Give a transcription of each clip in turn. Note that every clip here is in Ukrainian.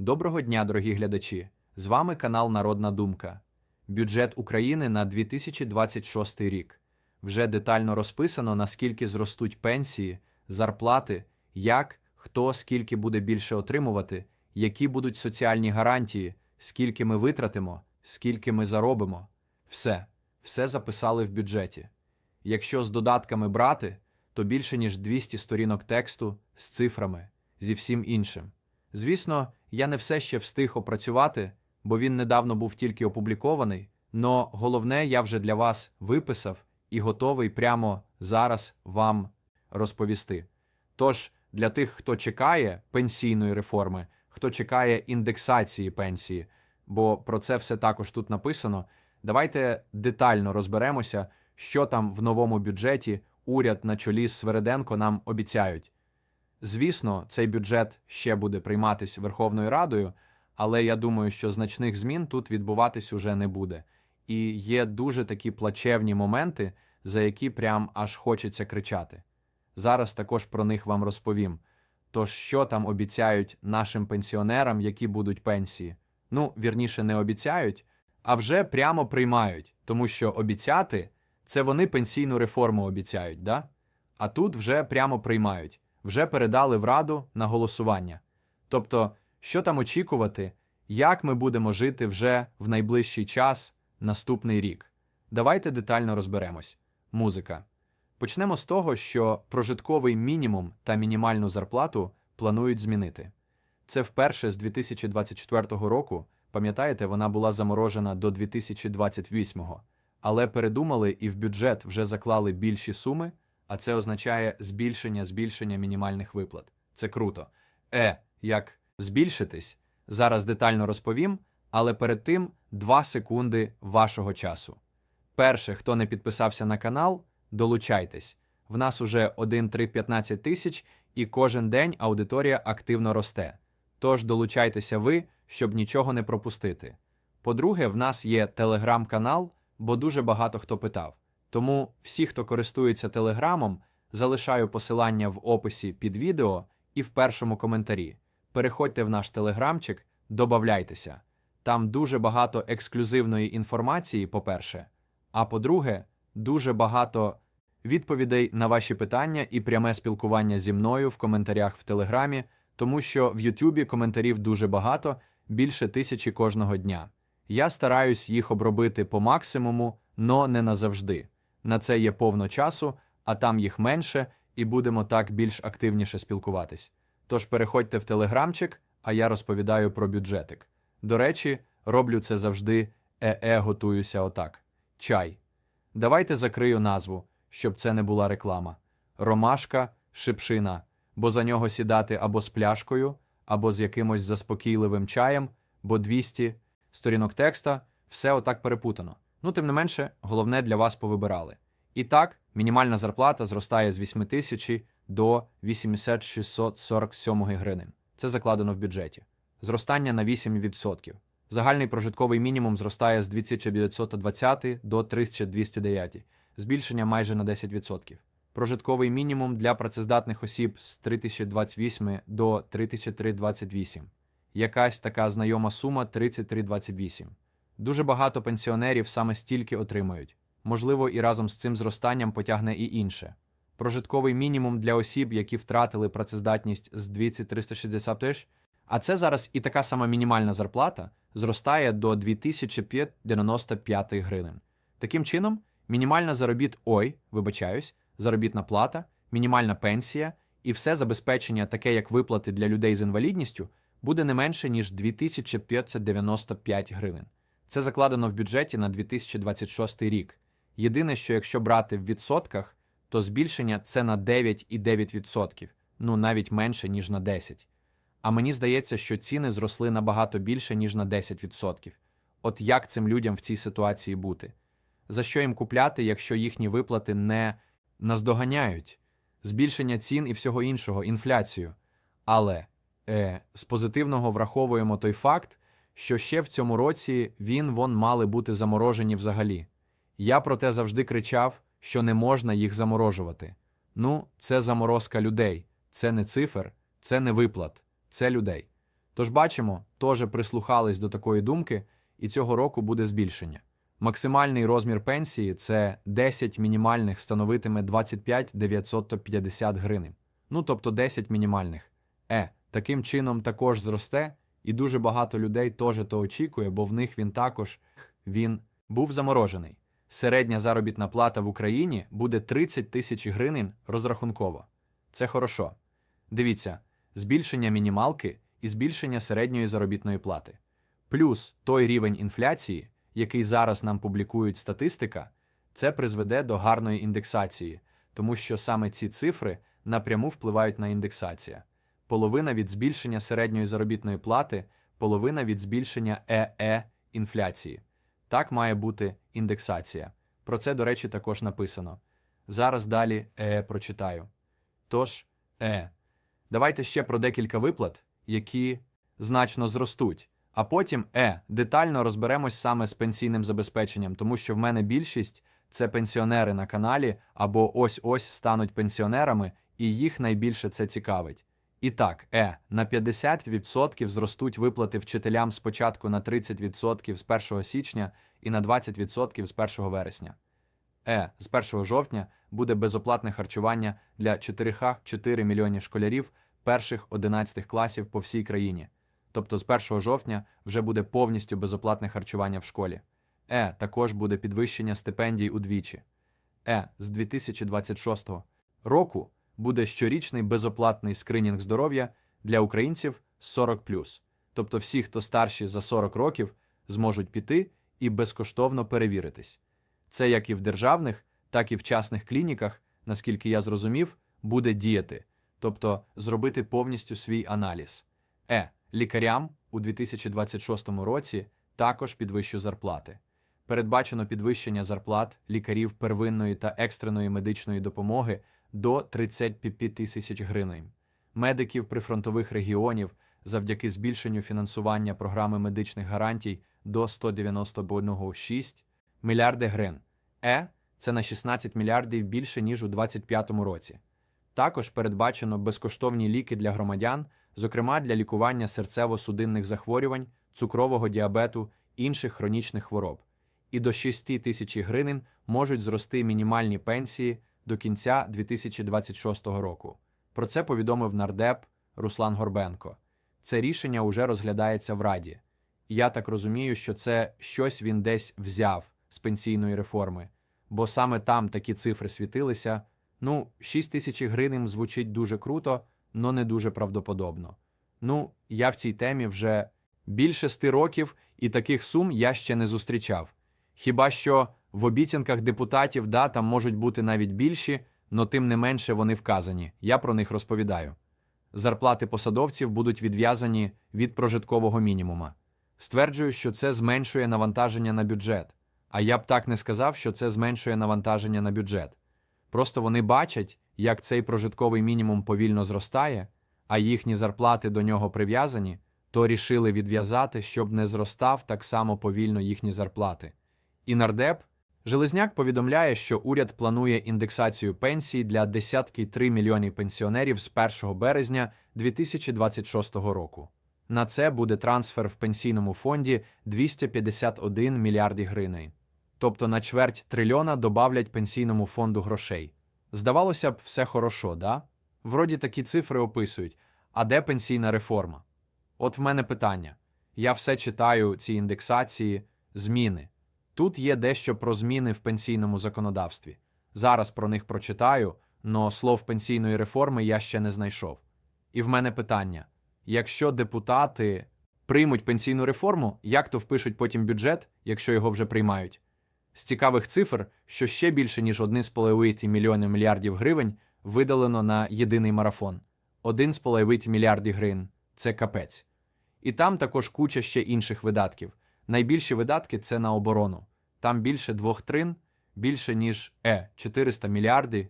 Доброго дня, дорогі глядачі! З вами канал Народна Думка. Бюджет України на 2026 рік. Вже детально розписано, наскільки зростуть пенсії, зарплати, як, хто скільки буде більше отримувати, які будуть соціальні гарантії, скільки ми витратимо, скільки ми заробимо. Все, все записали в бюджеті. Якщо з додатками брати, то більше ніж 200 сторінок тексту з цифрами, зі всім іншим. Звісно, я не все ще встиг опрацювати, бо він недавно був тільки опублікований, но головне я вже для вас виписав і готовий прямо зараз вам розповісти. Тож, для тих, хто чекає пенсійної реформи, хто чекає індексації пенсії, бо про це все також тут написано, давайте детально розберемося, що там в новому бюджеті уряд на чолі з Свереденко нам обіцяють. Звісно, цей бюджет ще буде прийматись Верховною Радою, але я думаю, що значних змін тут відбуватись уже не буде. І є дуже такі плачевні моменти, за які прям аж хочеться кричати. Зараз також про них вам розповім. Тож, що там обіцяють нашим пенсіонерам, які будуть пенсії? Ну, вірніше, не обіцяють, а вже прямо приймають, тому що обіцяти це вони пенсійну реформу обіцяють, да? А тут вже прямо приймають, вже передали в Раду на голосування. Тобто, що там очікувати, як ми будемо жити вже в найближчий час, наступний рік? Давайте детально розберемось. Музика. Почнемо з того, що прожитковий мінімум та мінімальну зарплату планують змінити. Це вперше з 2024 року, пам'ятаєте, вона була заморожена до 2028-го, але передумали і в бюджет вже заклали більші суми, а це означає збільшення збільшення мінімальних виплат. Це круто. Е, як збільшитись? Зараз детально розповім, але перед тим 2 секунди вашого часу. Перше, хто не підписався на канал, долучайтесь. В нас уже 1-3-15 тисяч, і кожен день аудиторія активно росте. Тож долучайтеся ви, щоб нічого не пропустити. По-друге, в нас є телеграм-канал, бо дуже багато хто питав. Тому всі, хто користується телеграмом, залишаю посилання в описі під відео і в першому коментарі. Переходьте в наш телеграмчик, добавляйтеся. Там дуже багато ексклюзивної інформації, по-перше. А по-друге, дуже багато відповідей на ваші питання і пряме спілкування зі мною в коментарях в Телеграмі, тому що в Ютубі коментарів дуже багато, більше тисячі кожного дня. Я стараюсь їх обробити по максимуму, но не назавжди. На це є повно часу, а там їх менше, і будемо так більш активніше спілкуватись. Тож переходьте в телеграмчик, а я розповідаю про бюджетик. До речі, роблю це завжди е-е готуюся отак. Чай. Давайте закрию назву, щоб це не була реклама. Ромашка, шипшина, бо за нього сідати або з пляшкою, або з якимось заспокійливим чаєм, бо 200 сторінок текста, все отак перепутано. Ну, тим не менше, головне для вас повибирали. І так, мінімальна зарплата зростає з 8 тисяч до 8647 гривень. Це закладено в бюджеті. Зростання на 8%. Загальний прожитковий мінімум зростає з 2920 до 3209, збільшення майже на 10%. Прожитковий мінімум для працездатних осіб з 3028 до 3328. Якась така знайома сума 3328. Дуже багато пенсіонерів саме стільки отримують. Можливо, і разом з цим зростанням потягне і інше. Прожитковий мінімум для осіб, які втратили працездатність з 2360 теж, а це зараз і така сама мінімальна зарплата зростає до 2595 гривень. Таким чином, мінімальна заробіт ой, вибачаюсь, заробітна плата, мінімальна пенсія і все забезпечення, таке як виплати для людей з інвалідністю, буде не менше ніж 2595 гривень. Це закладено в бюджеті на 2026 рік. Єдине, що якщо брати в відсотках, то збільшення це на 9,9%, ну навіть менше, ніж на 10%. А мені здається, що ціни зросли набагато більше, ніж на 10%. От як цим людям в цій ситуації бути? За що їм купляти, якщо їхні виплати не наздоганяють? Збільшення цін і всього іншого, інфляцію. Але е, з позитивного враховуємо той факт, що ще в цьому році він вон мали бути заморожені взагалі. Я про те завжди кричав, що не можна їх заморожувати. Ну, це заморозка людей, це не цифр, це не виплат, це людей. Тож бачимо, теж прислухались до такої думки, і цього року буде збільшення. Максимальний розмір пенсії це 10 мінімальних становитиме 25 950 гривень. Ну тобто 10 мінімальних. Е, таким чином також зросте, і дуже багато людей теж то очікує, бо в них він також він був заморожений. Середня заробітна плата в Україні буде 30 тисяч гривень розрахунково. Це хорошо. Дивіться, збільшення мінімалки і збільшення середньої заробітної плати. Плюс той рівень інфляції, який зараз нам публікують статистика, це призведе до гарної індексації, тому що саме ці цифри напряму впливають на індексацію. Половина від збільшення середньої заробітної плати, половина від збільшення ЕЕ інфляції. Так має бути індексація. Про це, до речі, також написано. Зараз далі ЕЕ прочитаю. Тож, Е. Давайте ще про декілька виплат, які значно зростуть. А потім Е. Детально розберемось саме з пенсійним забезпеченням, тому що в мене більшість це пенсіонери на каналі або ось-ось стануть пенсіонерами, і їх найбільше це цікавить. І так, Е. На 50% зростуть виплати вчителям спочатку на 30% з 1 січня і на 20% з 1 вересня. Е. З 1 жовтня буде безоплатне харчування для 4 мільйонів школярів перших 11 класів по всій країні. Тобто з 1 жовтня вже буде повністю безоплатне харчування в школі. Е. Також буде підвищення стипендій удвічі. Е. З 2026 року буде щорічний безоплатний скринінг здоров'я для українців 40+. Тобто всі, хто старші за 40 років, зможуть піти і безкоштовно перевіритись. Це як і в державних, так і в частних клініках, наскільки я зрозумів, буде діяти, тобто зробити повністю свій аналіз. Е. Лікарям у 2026 році також підвищу зарплати. Передбачено підвищення зарплат лікарів первинної та екстреної медичної допомоги до 35 тисяч гривень, медиків прифронтових регіонів завдяки збільшенню фінансування програми медичних гарантій до 191,6 мільярди гривень. Е це на 16 мільярдів більше ніж у 2025 році. Також передбачено безкоштовні ліки для громадян, зокрема для лікування серцево-судинних захворювань, цукрового діабету, інших хронічних хвороб. І до 6 тисяч гривень можуть зрости мінімальні пенсії до кінця 2026 року. Про це повідомив нардеп Руслан Горбенко. Це рішення уже розглядається в Раді. Я так розумію, що це щось він десь взяв з пенсійної реформи, бо саме там такі цифри світилися. Ну, 6 тисяч гривень звучить дуже круто, но не дуже правдоподобно. Ну, я в цій темі вже більше ста років, і таких сум я ще не зустрічав. Хіба що в обіцянках депутатів да, там можуть бути навіть більші, но тим не менше вони вказані. Я про них розповідаю. Зарплати посадовців будуть відв'язані від прожиткового мінімума. Стверджую, що це зменшує навантаження на бюджет. А я б так не сказав, що це зменшує навантаження на бюджет. Просто вони бачать, як цей прожитковий мінімум повільно зростає, а їхні зарплати до нього прив'язані, то рішили відв'язати, щоб не зростав так само повільно їхні зарплати. І нардеп Железняк повідомляє, що уряд планує індексацію пенсій для десятки 3 мільйонів пенсіонерів з 1 березня 2026 року. На це буде трансфер в пенсійному фонді 251 мільярді гривень. Тобто на чверть трильйона добавлять пенсійному фонду грошей. Здавалося б, все хорошо, да? Вроді такі цифри описують. А де пенсійна реформа? От в мене питання. Я все читаю ці індексації, зміни. Тут є дещо про зміни в пенсійному законодавстві. Зараз про них прочитаю, но слов пенсійної реформи я ще не знайшов. І в мене питання: якщо депутати приймуть пенсійну реформу, як то впишуть потім бюджет, якщо його вже приймають? З цікавих цифр, що ще більше ніж 1,5 мільйони мільярдів гривень видалено на єдиний марафон. 1,5 мільярдів гривень це капець. І там також куча ще інших видатків. Найбільші видатки це на оборону. Там більше двох трин, більше ніж е 400 мільярдів,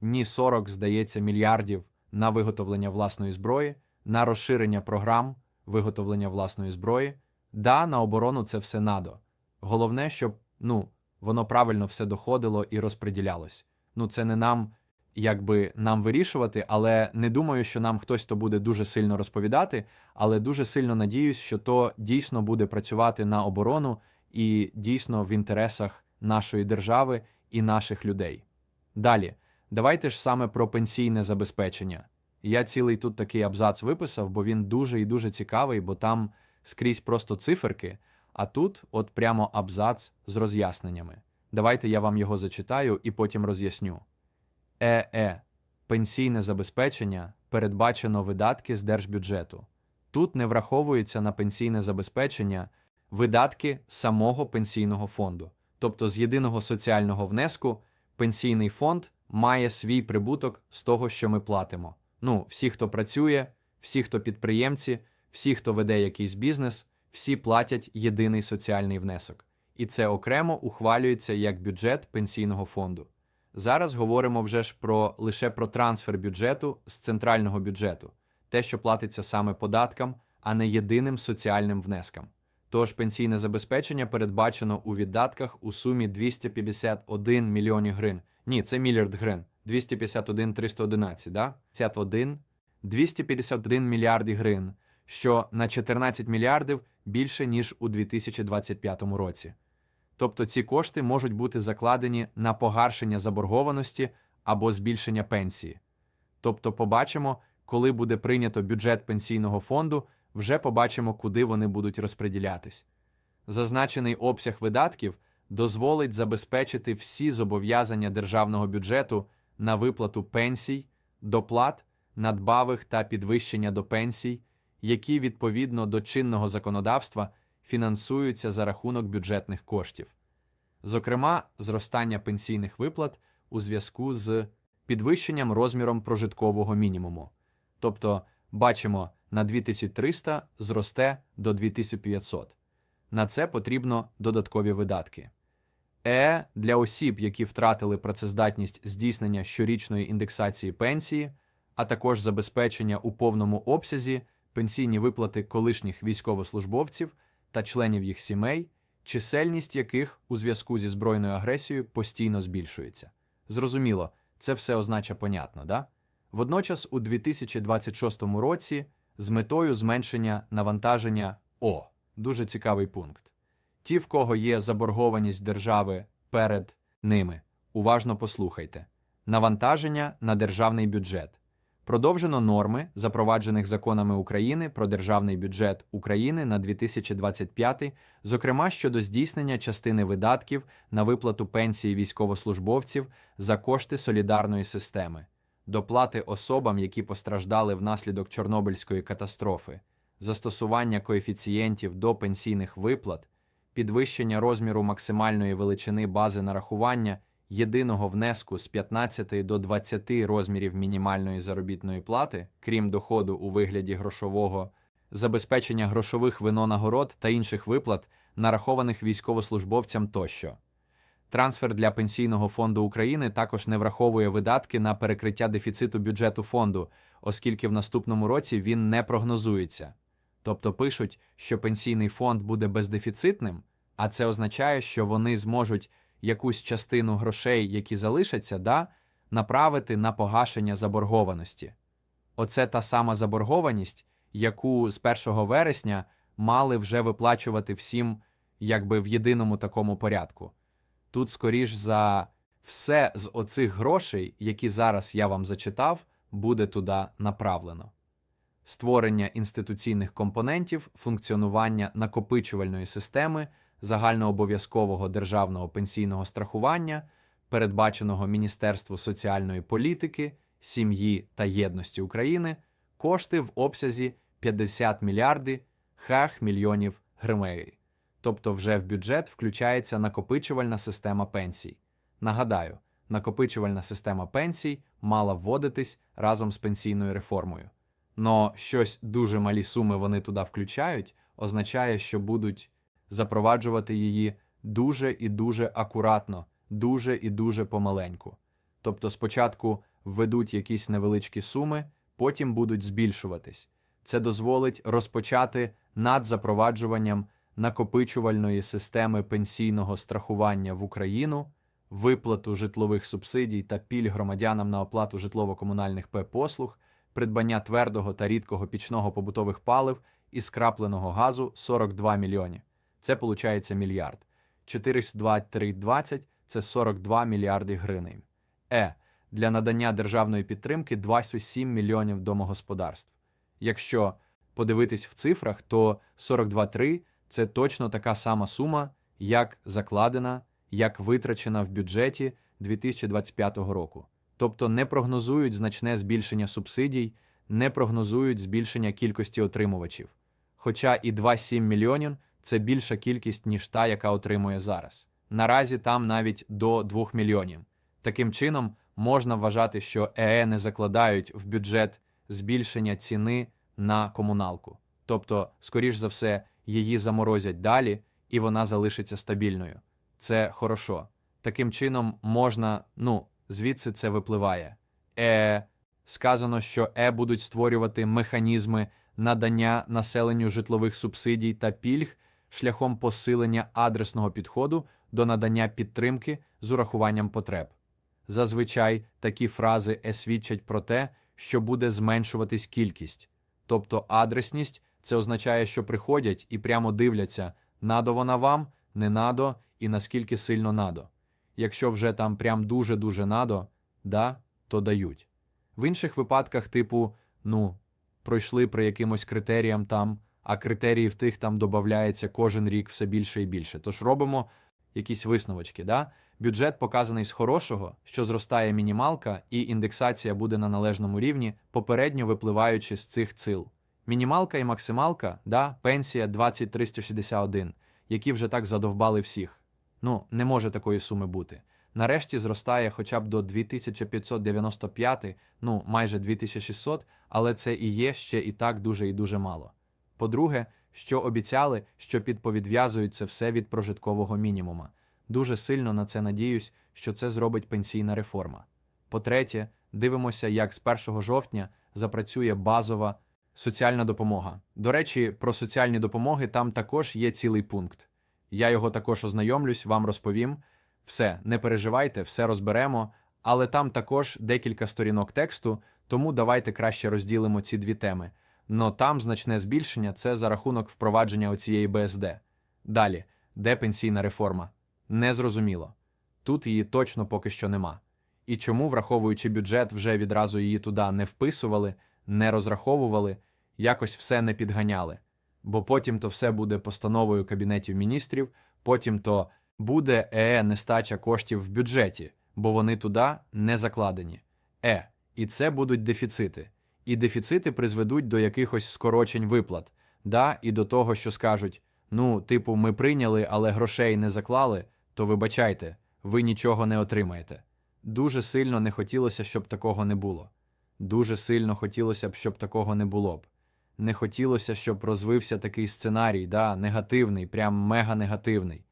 ні 40, здається, мільярдів на виготовлення власної зброї, на розширення програм виготовлення власної зброї. Да, на оборону це все надо. Головне, щоб ну, воно правильно все доходило і розподілялось. Ну, це не нам якби нам вирішувати, але не думаю, що нам хтось то буде дуже сильно розповідати, але дуже сильно надіюсь, що то дійсно буде працювати на оборону і дійсно в інтересах нашої держави і наших людей. Далі, давайте ж саме про пенсійне забезпечення. Я цілий тут такий абзац виписав, бо він дуже і дуже цікавий, бо там скрізь просто циферки, а тут от прямо абзац з роз'ясненнями. Давайте я вам його зачитаю і потім роз'ясню. ЕЕ. Пенсійне забезпечення передбачено видатки з держбюджету. Тут не враховується на пенсійне забезпечення видатки самого пенсійного фонду. Тобто з єдиного соціального внеску пенсійний фонд має свій прибуток з того, що ми платимо. Ну, всі, хто працює, всі, хто підприємці, всі, хто веде якийсь бізнес, всі платять єдиний соціальний внесок. І це окремо ухвалюється як бюджет пенсійного фонду. Зараз говоримо вже ж про лише про трансфер бюджету з центрального бюджету, те, що платиться саме податкам, а не єдиним соціальним внескам. Тож пенсійне забезпечення передбачено у віддатках у сумі 251 мільйонів гривень. Ні, це мільярд гривень. 251 311, да? 51 251 мільярди гривень, що на 14 мільярдів більше, ніж у 2025 році. Тобто ці кошти можуть бути закладені на погашення заборгованості або збільшення пенсії. Тобто, побачимо, коли буде прийнято бюджет пенсійного фонду, вже побачимо, куди вони будуть розподілятись. Зазначений обсяг видатків дозволить забезпечити всі зобов'язання державного бюджету на виплату пенсій, доплат, надбавих та підвищення до пенсій, які відповідно до чинного законодавства фінансуються за рахунок бюджетних коштів. Зокрема, зростання пенсійних виплат у зв'язку з підвищенням розміром прожиткового мінімуму. Тобто, бачимо, на 2300 зросте до 2500. На це потрібно додаткові видатки. Е для осіб, які втратили працездатність здійснення щорічної індексації пенсії, а також забезпечення у повному обсязі пенсійні виплати колишніх військовослужбовців та членів їх сімей, чисельність яких у зв'язку зі збройною агресією постійно збільшується. Зрозуміло, це все означає понятно, да? Водночас, у 2026 році з метою зменшення навантаження О. Дуже цікавий пункт. Ті, в кого є заборгованість держави перед ними, уважно послухайте. Навантаження на державний бюджет. Продовжено норми, запроваджених законами України про державний бюджет України на 2025, зокрема щодо здійснення частини видатків на виплату пенсії військовослужбовців за кошти солідарної системи, доплати особам, які постраждали внаслідок Чорнобильської катастрофи, застосування коефіцієнтів до пенсійних виплат, підвищення розміру максимальної величини бази нарахування єдиного внеску з 15 до 20 розмірів мінімальної заробітної плати, крім доходу у вигляді грошового, забезпечення грошових винонагород та інших виплат, нарахованих військовослужбовцям тощо. Трансфер для Пенсійного фонду України також не враховує видатки на перекриття дефіциту бюджету фонду, оскільки в наступному році він не прогнозується. Тобто пишуть, що пенсійний фонд буде бездефіцитним, а це означає, що вони зможуть якусь частину грошей, які залишаться, да, направити на погашення заборгованості. Оце та сама заборгованість, яку з 1 вересня мали вже виплачувати всім якби в єдиному такому порядку. Тут, скоріш за все з оцих грошей, які зараз я вам зачитав, буде туди направлено. Створення інституційних компонентів функціонування накопичувальної системи загальнообов'язкового державного пенсійного страхування, передбаченого Міністерству соціальної політики, сім'ї та єдності України, кошти в обсязі 50 мільярди хах мільйонів гривень. Тобто вже в бюджет включається накопичувальна система пенсій. Нагадаю, накопичувальна система пенсій мала вводитись разом з пенсійною реформою. Но щось дуже малі суми вони туди включають, означає, що будуть запроваджувати її дуже і дуже акуратно, дуже і дуже помаленьку. Тобто спочатку введуть якісь невеличкі суми, потім будуть збільшуватись. Це дозволить розпочати над запроваджуванням накопичувальної системи пенсійного страхування в Україну виплату житлових субсидій та пільг громадянам на оплату житлово-комунальних П-послуг, придбання твердого та рідкого пічного побутових палив і скрапленого газу 42 мільйони. Це получається мільярд. 423,20 – це 42 мільярди гривень. Е. Для надання державної підтримки 27 мільйонів домогосподарств. Якщо подивитись в цифрах, то 42,3 – це точно така сама сума, як закладена, як витрачена в бюджеті 2025 року. Тобто не прогнозують значне збільшення субсидій, не прогнозують збільшення кількості отримувачів. Хоча і 2,7 мільйонів це більша кількість, ніж та, яка отримує зараз. Наразі там навіть до 2 мільйонів. Таким чином, можна вважати, що ЕЕ не закладають в бюджет збільшення ціни на комуналку. Тобто, скоріш за все, її заморозять далі, і вона залишиться стабільною. Це хорошо. Таким чином, можна, ну, звідси це випливає. Е, сказано, що Е будуть створювати механізми надання населенню житлових субсидій та пільг шляхом посилення адресного підходу до надання підтримки з урахуванням потреб. Зазвичай такі фрази свідчать про те, що буде зменшуватись кількість, тобто адресність це означає, що приходять і прямо дивляться, надо вона вам, не надо і наскільки сильно надо. Якщо вже там прям дуже-дуже надо, да, то дають. В інших випадках, типу, ну, пройшли при якимось критеріям там, а критеріїв тих там додається кожен рік все більше і більше. Тож робимо якісь висновочки. Да? Бюджет показаний з хорошого, що зростає мінімалка, і індексація буде на належному рівні, попередньо випливаючи з цих цил. Мінімалка і максималка, да, пенсія 2361, які вже так задовбали всіх. Ну, не може такої суми бути. Нарешті зростає хоча б до 2595, ну майже 2600, але це і є ще і так дуже і дуже мало. По-друге, що обіцяли, що підповідв'язують це все від прожиткового мінімума. Дуже сильно на це надіюсь, що це зробить пенсійна реформа. По-третє, дивимося, як з 1 жовтня запрацює базова соціальна допомога. До речі, про соціальні допомоги там також є цілий пункт. Я його також ознайомлюсь, вам розповім. Все, не переживайте, все розберемо, але там також декілька сторінок тексту, тому давайте краще розділимо ці дві теми. Но там значне збільшення це за рахунок впровадження оцієї БСД. Далі, де пенсійна реформа? Незрозуміло. Тут її точно поки що нема. І чому, враховуючи бюджет, вже відразу її туди не вписували, не розраховували, якось все не підганяли. Бо потім то все буде постановою Кабінетів міністрів, потім то буде е нестача коштів в бюджеті, бо вони туди не закладені. Е, і це будуть дефіцити. І дефіцити призведуть до якихось скорочень виплат, да, і до того, що скажуть: ну, типу, ми прийняли, але грошей не заклали, то вибачайте, ви нічого не отримаєте. Дуже сильно не хотілося, щоб такого не було. Дуже сильно хотілося б, щоб такого не було б. Не хотілося, щоб розвився такий сценарій, да, негативний, прям мега негативний.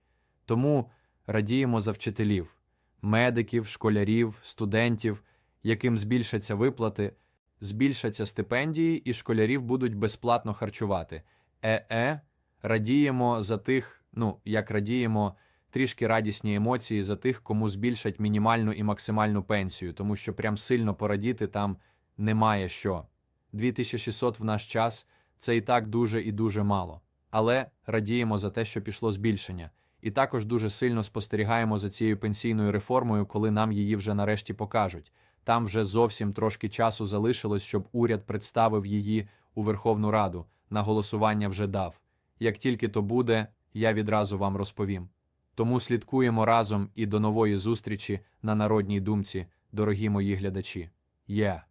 Тому радіємо за вчителів, медиків, школярів, студентів, яким збільшаться виплати, збільшаться стипендії, і школярів будуть безплатно харчувати. Е-е, радіємо за тих, ну, як радіємо, трішки радісні емоції за тих, кому збільшать мінімальну і максимальну пенсію, тому що прям сильно порадіти там немає що. 2600 в наш час це і так дуже і дуже мало. Але радіємо за те, що пішло збільшення. І також дуже сильно спостерігаємо за цією пенсійною реформою, коли нам її вже нарешті покажуть. Там вже зовсім трошки часу залишилось, щоб уряд представив її у Верховну Раду, на голосування вже дав. Як тільки то буде, я відразу вам розповім. Тому слідкуємо разом і до нової зустрічі на народній думці, дорогі мої глядачі. Є.